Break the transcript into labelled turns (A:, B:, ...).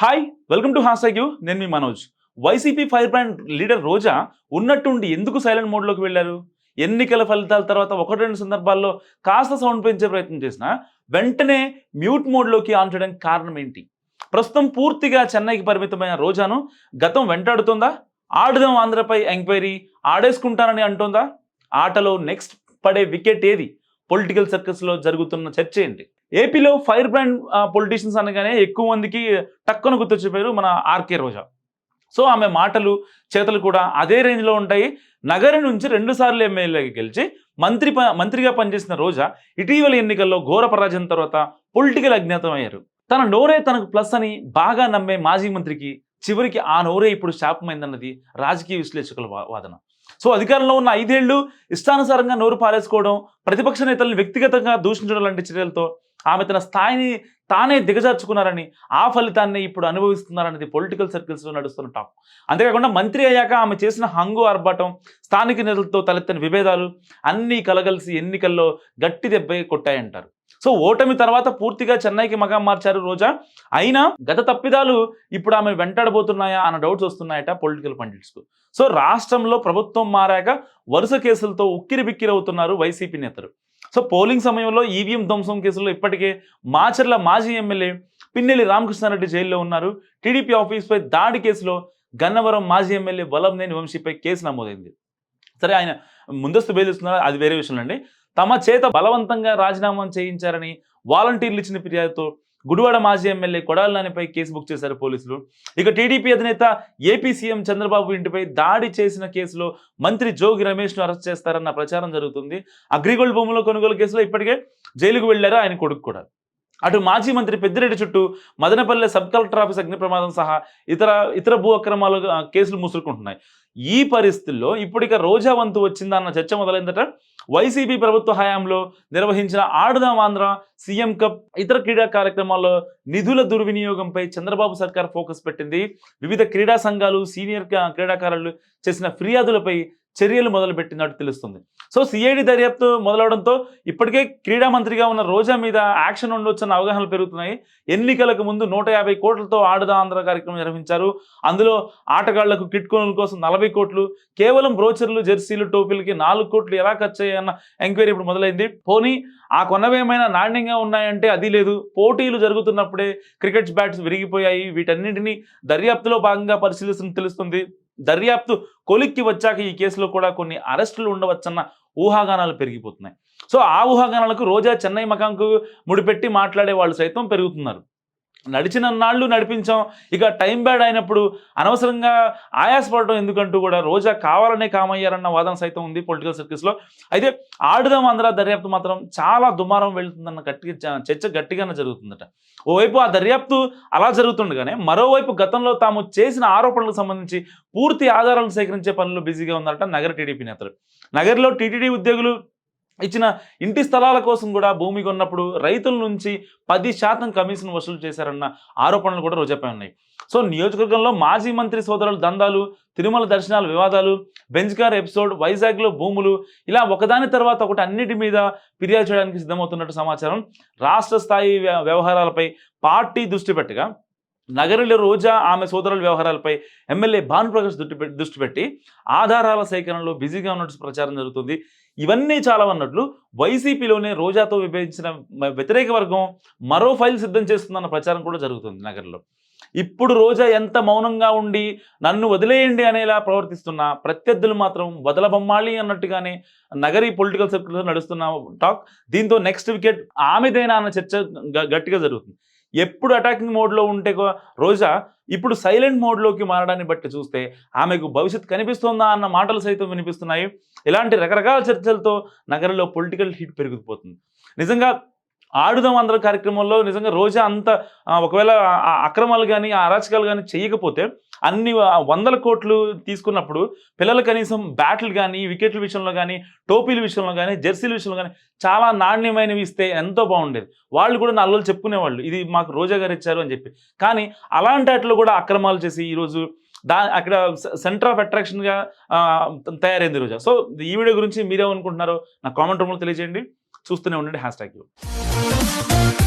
A: Hi welcome to హాస్ యూ నేను మీ Manoj. YCP fire brand leader Roja ఉన్నట్టుండి ఎందుకు సైలెంట్ మోడ్లోకి వెళ్ళారు? ఎన్నికల ఫలితాల తర్వాత ఒకటి రెండు సందర్భాల్లో కాస్త సౌండ్ పెంచే ప్రయత్నం చేసినా వెంటనే మ్యూట్ మోడ్లోకి ఆన్ చేయడానికి కారణం ఏంటి? ప్రస్తుతం పూర్తిగా చెన్నైకి పరిమితమైన రోజాను గతం వెంటాడుతుందా? ఆడుదాం ఆంధ్రపై ఎంక్వైరీ ఆడేసుకుంటానని అంటుందా? ఆటలో నెక్స్ట్ పడే వికెట్ ఏది? పొలిటికల్ సర్కస్లో జరుగుతున్న చర్చ ఏంటి? ఏపీలో ఫైర్ బ్రాండ్ పొలిటీషియన్స్ అనగానే ఎక్కువ మందికి టక్కున గుర్తొచ్చిపోయారు మన ఆర్కే రోజా. సో ఆమె మాటలు చేతలు కూడా అదే రేంజ్లో ఉంటాయి. నగరం నుంచి రెండుసార్లు ఎమ్మెల్యేగా గెలిచి మంత్రి ప- మంత్రిగా పనిచేసిన రోజా ఇటీవల ఎన్నికల్లో ఘోర పరాజయం తర్వాత పొలిటికల్ అజ్ఞాతం అయ్యారు తన నోరే తనకు ప్లస్ అని బాగా నమ్మే మాజీ మంత్రికి చివరికి ఆ నోరే ఇప్పుడు శాపమైందన్నది రాజకీయ విశ్లేషకుల వా- వాదన. సో అధికారంలో ఉన్న ఐదేళ్ళు ఇష్టానుసారంగా నోరు పారేసుకోవడం ప్రతిపక్ష నేతలను వ్యక్తిగతంగా దూషించడం లాంటి చర్యలతో ఆమె తన స్థాయిని తానే దిగజార్చుకున్నారని ఆ ఫలితాన్ని ఇప్పుడు అనుభవిస్తున్నారనేది పొలిటికల్ సర్కిల్స్లో నడుస్తున్న టాక్. అంతేకాకుండా మంత్రి అయ్యాక ఆమె చేసిన హంగు ఆర్భాటం స్థానిక నేతలతో తలెత్తిన విభేదాలు అన్నీ కలగలిసి ఎన్నికల్లో గట్టి దెబ్బ కొట్టాయంటారు. సో ఓటమి తర్వాత పూర్తిగా చెన్నైకి మగం మార్చారు రోజా. అయినా గత తప్పిదాలు ఇప్పుడు ఆమె వెంటాడబోతున్నాయా అన్న డౌట్స్ వస్తున్నాయట పొలిటికల్ పండిట్స్కు సో రాష్ట్రంలో ప్రభుత్వం మారాక వరుస కేసులతో ఉక్కిరి బిక్కిరవుతున్నారు వైసీపీ నేతలు. సో పోలింగ్ సమయంలో ఈవీఎం ధ్వంసం కేసులో ఇప్పటికే మాచర్ల మాజీ ఎమ్మెల్యే పిన్నెల్లి రామకృష్ణారెడ్డి జైల్లో ఉన్నారు. టీడీపీ ఆఫీస్పై దాడి కేసులో గన్నవరం మాజీ ఎమ్మెల్యే వలంనేని వంశీపై కేసు నమోదైంది. సరే ఆయన ముందస్తు బెయిల్ ఇస్తున్నారు అది వేరే విషయం అండి. తమ చేత బలవంతంగా రాజీనామా చేయించారని వాలంటీర్లు ఇచ్చిన ఫిర్యాదుతో గుడివాడ మాజీ ఎమ్మెల్యే కొడాలి కేసు బుక్ చేశారు పోలీసులు. ఇక టీడీపీ అధినేత ఏపీ సీఎం చంద్రబాబు ఇంటిపై దాడి చేసిన కేసులో మంత్రి జోగి రమేష్ను అరెస్ట్ చేస్తారన్న ప్రచారం జరుగుతుంది. అగ్రిగోల్డ్ భూముల కొనుగోలు కేసులో ఇప్పటికే జైలుకు వెళ్ళారు ఆయన కొడుకు కూడా. అటు మాజీ మంత్రి పెద్దిరెడ్డి చుట్టూ మదనపల్లె సబ్ కలెక్టర్ ఆఫీస్ అగ్ని ప్రమాదం సహా ఇతర ఇతర భూ అక్రమాలు కేసులు ముసురుకుంటున్నాయి ఈ పరిస్థితుల్లో ఇప్పటిక రోజా వంతు వచ్చిందన్న చర్చ మొదలైందట. వైసీపీ ప్రభుత్వ హయాంలో నిర్వహించిన ఆడుదాం ఆంధ్ర సీఎం కప్ ఇతర క్రీడా కార్యక్రమాల్లో నిధుల దుర్వినియోగంపై చంద్రబాబు సర్కార్ ఫోకస్ పెట్టింది. వివిధ క్రీడా సంఘాలు సీనియర్ క్రీడాకారులు చేసిన ఫిర్యాదులపై చర్యలు మొదలుపెట్టినట్టు తెలుస్తుంది. సో సిఐడి దర్యాప్తు మొదలవడంతో ఇప్పటికే క్రీడా మంత్రిగా ఉన్న రోజా మీద యాక్షన్ ఉండొచ్చన్న అవగాహనలు పెరుగుతున్నాయి. ఎన్నికలకు ముందు నూట యాభై కోట్లతో ఆడుదా ఆంధ్ర కార్యక్రమం నిర్వహించారు. అందులో ఆటగాళ్ళకు కిట్ కొనుగోలు కోసం నలభై కోట్లు కేవలం బ్రోచర్లు జెర్సీలు టోపీలకి నాలుగు కోట్లు ఎలా ఖర్చు అయ్యాయన్న ఎంక్వైరీ ఇప్పుడు మొదలైంది. పోనీ ఆ కొన్నవేమైనా నాణ్యంగా ఉన్నాయంటే అది లేదు. పోటీలు జరుగుతున్నప్పుడే క్రికెట్ బ్యాట్స్ విరిగిపోయాయి. వీటన్నింటినీ దర్యాప్తులో భాగంగా పరిశీలిస్తున్న తెలుస్తుంది. దర్యాప్తు కొలిక్కి వచ్చాక ఈ కేసులో కూడా కొన్ని అరెస్టులు ఉండవచ్చన్న ఊహాగానాలు పెరిగిపోతున్నాయి. సో ఆ ఊహాగానాలకు రోజా చెన్నై మకాంకు ముడిపెట్టి మాట్లాడే వాళ్ళు సైతం పెరుగుతున్నారు. నడిచిన నాళ్ళు నడిపించాం. ఇక టైం బ్యాడ్ అయినప్పుడు అనవసరంగా ఆయాసపడటం ఎందుకంటూ కూడా రోజా కావాలనే కామయ్యారన్న వాదన సైతం ఉంది పొలిటికల్ సర్కిల్స్లో. అయితే ఆడుదాం ఆంధ్ర దర్యాప్తు మాత్రం చాలా దుమారం వెళుతుందన్న గట్టి చ- చర్చ గట్టిగానే జరుగుతుందట. ఓవైపు ఆ దర్యాప్తు అలా జరుగుతుండగానే మరోవైపు గతంలో తాము చేసిన ఆరోపణలకు సంబంధించి పూర్తి ఆధారాలను సేకరించే పనులు బిజీగా ఉన్నారట నగర టీడీపీ నేతలు. నగర్లో టీటీడీ ఉద్యోగులు ఇచ్చిన ఇంటి స్థలాల కోసం కూడా భూమి కొన్నప్పుడు రైతుల నుంచి పది శాతం కమిషన్ వసూలు చేశారన్న ఆరోపణలు కూడా రోజాపై ఉన్నాయి. సో నియోజకవర్గంలో మాజీ మంత్రి సోదరుల దందాలు తిరుమల దర్శనాల వివాదాలు బెంజ్కార్ ఎపిసోడ్ వైజాగ్లో భూములు ఇలా ఒకదాని తర్వాత ఒకటి అన్నిటి మీద ఫిర్యాదు చేయడానికి సిద్ధమవుతున్నట్టు సమాచారం. రాష్ట్ర స్థాయి వ్యవహారాలపై పార్టీ దృష్టి పెట్టగా నగరంలో రోజా ఆమె సోదరుల వ్యవహారాలపై ఎమ్మెల్యే భానుప్రకాష్ దృష్టి పెట్టి దృష్టి పెట్టి ఆధారాల సేకరణలో బిజీగా ఉన్నట్టు ప్రచారం జరుగుతుంది. ఇవన్నీ చాలా అన్నట్లు వైసీపీలోనే రోజాతో విభజించిన వ్యతిరేక వర్గం మరో ఫైల్ సిద్ధం చేస్తుందన్న ప్రచారం కూడా జరుగుతుంది నగరంలో. ఇప్పుడు రోజా ఎంత మౌనంగా ఉండి నన్ను వదిలేయండి అనేలా ప్రవర్తిస్తున్న ప్రత్యర్థులు మాత్రం వదలబొమ్మాలి అన్నట్టుగానే నగరి పొలిటికల్ సర్కిల్లో నడుస్తున్న టాక్. దీంతో నెక్స్ట్ వికెట్ ఆమెదేనా అన్న చర్చ గ- గట్టిగా జరుగుతుంది. ఎప్పుడు అటాకింగ్ మోడ్లో ఉంటే రోజా ఇప్పుడు సైలెంట్ మోడ్లోకి మారడాన్ని బట్టి చూస్తే ఆమెకు భవిష్యత్ కనిపిస్తుందా అన్న మాటలు సైతం వినిపిస్తున్నాయి. ఇలాంటి రకరకాల చర్చలతో నగరంలో పొలిటికల్ హీట్ పెరిగిపోతుంది. నిజంగా ఆడుదాం అందరి కార్యక్రమంలో. నిజంగా రోజా అంత ఒకవేళ అక్రమాలు కానీ ఆ అరాచకాలు కానీ చేయకపోతే అన్ని వందల కోట్లు తీసుకున్నప్పుడు పిల్లలు కనీసం బ్యాట్లు కానీ వికెట్ల విషయంలో కానీ టోపీల విషయంలో కానీ జెర్సీల విషయంలో కానీ చాలా నాణ్యమైనవి ఇస్తే ఎంతో బాగుండేది. వాళ్ళు కూడా నల్లలు చెప్పుకునేవాళ్ళు. ఇది మాకు రోజా గారు ఇచ్చారు అని చెప్పి. కానీ అలాంటి వాటిలో కూడా అక్రమాలు చేసి ఈరోజు దా అక్కడ సెంటర్ ఆఫ్ అట్రాక్షన్గా తయారైంది రోజా. సో ఈ వీడియో గురించి మీరేమనుకుంటున్నారో నా కామెంట్ రూమ్లో తెలియజేయండి. చూస్తూనే ఉండండి. Hash tag Thank